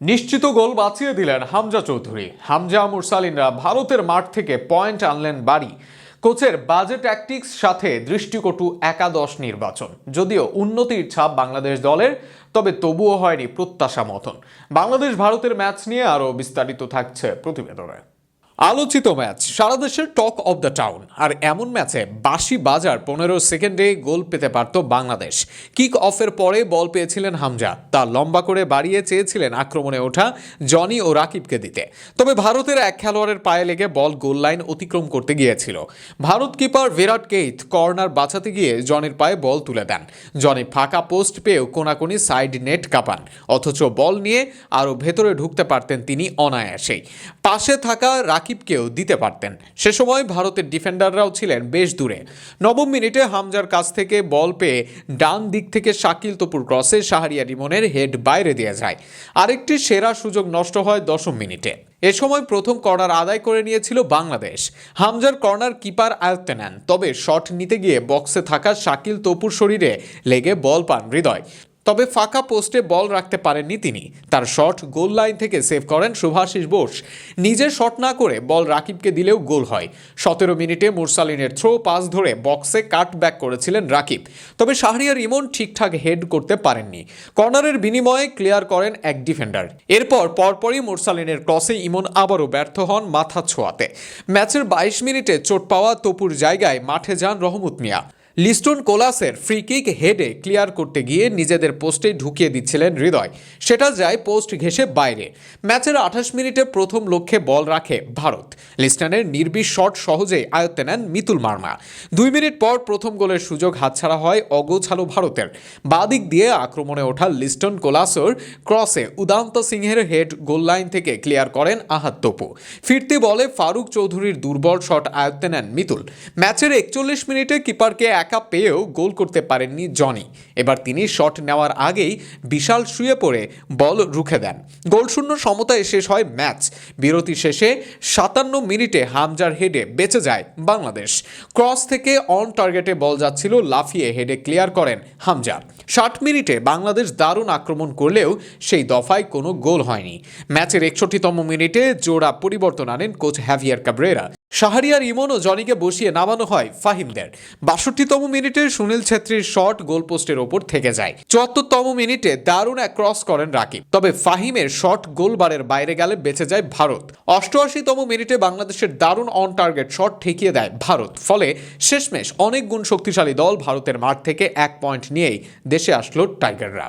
নিশ্চিত গোল বাঁচিয়ে দিলেন হামজা চৌধুরী। হামজা মুরসালিনরা ভারতের মাঠ থেকে পয়েন্ট আনলেন বাড়ি। কোচের বাজে ট্যাকটিক্স সাথে দৃষ্টিকটু একাদশ নির্বাচন। যদিও উন্নতির ছাপ বাংলাদেশ দলের, তবে তবুও হয়নি প্রত্যাশা মতন বাংলাদেশ ভারতের ম্যাচ নিয়ে আরও বিস্তারিত থাকছে প্রতিবেদনে। আলোচিত ম্যাচ, সারা দেশের টক অব দ্য টাউন। আর এমন ম্যাচে বাসি বাজার পনেরো সেকেন্ডে গোল পেতে পারত বাংলাদেশ। কিক অফের পরে বল পেয়েছিলেন হামজা। তা লম্বা করে বাড়িয়ে চেয়েছিলেন আক্রমণে ওঠা জনি ও রাকিবকে দিতে। তবে ভারতের এক খেলোয়াড়ের পায়ে লেগে বল গোল লাইন অতিক্রম করতে গিয়েছিল। ভারত কিপার বিরাট কেইত কর্নার বাঁচাতে গিয়ে জনির পায়ে বল তুলে দেন। জনি ফাঁকা পোস্ট পেয়েও কোনাকুনি সাইড নেট কাঁপান। অথচ বল নিয়ে আরও ভেতরে ঢুকতে পারতেন তিনি অনায়াসেই। পাশে থাকা রাকিবকেও দিতে পারতেন। সে সময় ভারতের ডিফেন্ডাররাও ছিলেন বেশ দূরে। নবম মিনিটে হামজার কাছ থেকে বল পেয়ে ডান দিক থেকে শাকিল তপুর ক্রসে শাহরিয়া রিমনের হেড বাইরে দিয়ে যায়। আরেকটি সেরা সুযোগ নষ্ট হয় দশম মিনিটে। এ সময় প্রথম কর্নার আদায় করে নিয়েছিল বাংলাদেশ। হামজার কর্নার কিপার আয়ত্তে নেন তবে শট নিতে গিয়ে বক্সে থাকা শাকিল তপুর শরীরে লেগে বল পান হৃদয়। তবে ফাঁকা পোস্টে বল রাখতে পারেননি তিনি। তার শট গোল লাইন থেকে সেভ করেন শুভাশিস বোস। নিজে শট না করে বল রাকিবকে দিলেও গোল হয়। সতেরো মিনিটে মুরসালিনের থ্রো পাস ধরে বক্সে কাট ব্যাক করেছিলেন রাকিব। তবে শাহরিয়ার ইমন ঠিকঠাক হেড করতে পারেননি। কর্নারের বিনিময়ে ক্লিয়ার করেন এক ডিফেন্ডার। এরপর পরপরই মুরসালিনের ক্রসে ইমন আবারও ব্যর্থ হন মাথা ছোঁয়াতে। ম্যাচের বাইশ মিনিটে চোট পাওয়া তপুর জায়গায় মাঠে যান রহমত মিয়া। লিস্টন কোলাসের ফ্রি কিক হেডে ক্লিয়ার করতে গিয়ে নিজেদের পোস্টে ঢুকিয়ে দিচ্ছিলেন হৃদয়। সেটা যায় পোস্ট ঘেসে বাইরে। ম্যাচের আঠাশ মিনিটে প্রথম লক্ষ্যে বল রাখে ভারত। লিস্টনের নির্বিষ শট সহজেই আয়ত্তে নেন মিতুল মার্মা। দুই মিনিট পর প্রথম গোলের সুযোগ হাতছাড়া হয় অগোছালো ভারতের। বাদিক দিয়ে আক্রমণে ওঠা লিস্টন কোলাসোর ক্রসে উদান্ত সিংহের হেড গোল লাইন থেকে ক্লিয়ার করেন আহাত তপু। ফিরতি বলে ফারুক চৌধুরীর দুর্বল শট আয়ত্তে নেন মিতুল। ম্যাচের একচল্লিশ মিনিটে কিপারকে একা পেয়েও গোল করতে পারেননি জনি। এবার তিনি শট নেওয়ার আগেই বিশাল শুয়ে পড়ে বল রুখে দেন। গোলশূন্য সমতায় শেষ হয় ম্যাচ। বিরতি শেষে সাতান্ন মিনিটে হামজার হেডে বেঁচে যায় বাংলাদেশ। ক্রস থেকে অন টার্গেটে বল যাচ্ছিল, লাফিয়ে হেডে ক্লিয়ার করেন হামজা। ষাট মিনিটে বাংলাদেশ দারুণ আক্রমণ করলেও সেই দফায় কোনো গোল হয়নি। ম্যাচের একষট্টিতম মিনিটে জোড়া পরিবর্তন আনেন coach Javier Cabrera Shahriar Emon ও জনিকে বসিয়ে নামানো হয় ফাহিমদের। বাষট্টিতম মিনিটে সুনীল ছেত্রীর শট গোলপোস্টের ওপর থেকে যায়। চুয়াত্তরতম মিনিটে দারুণ এক ক্রস করেন রাকিব। তবে ফাহিমের শট গোলবারের বাইরে গেলে বেঁচে যায় ভারত। অষ্টআশিতম মিনিটে বাংলাদেশের দারুণ অন টার্গেট শট ঠেকিয়ে দেয় ভারত। ফলে শেষমেশ অনেক গুণ শক্তিশালী দল ভারতের মাঠ থেকে এক পয়েন্ট নিয়েই দেশে আসলো টাইগাররা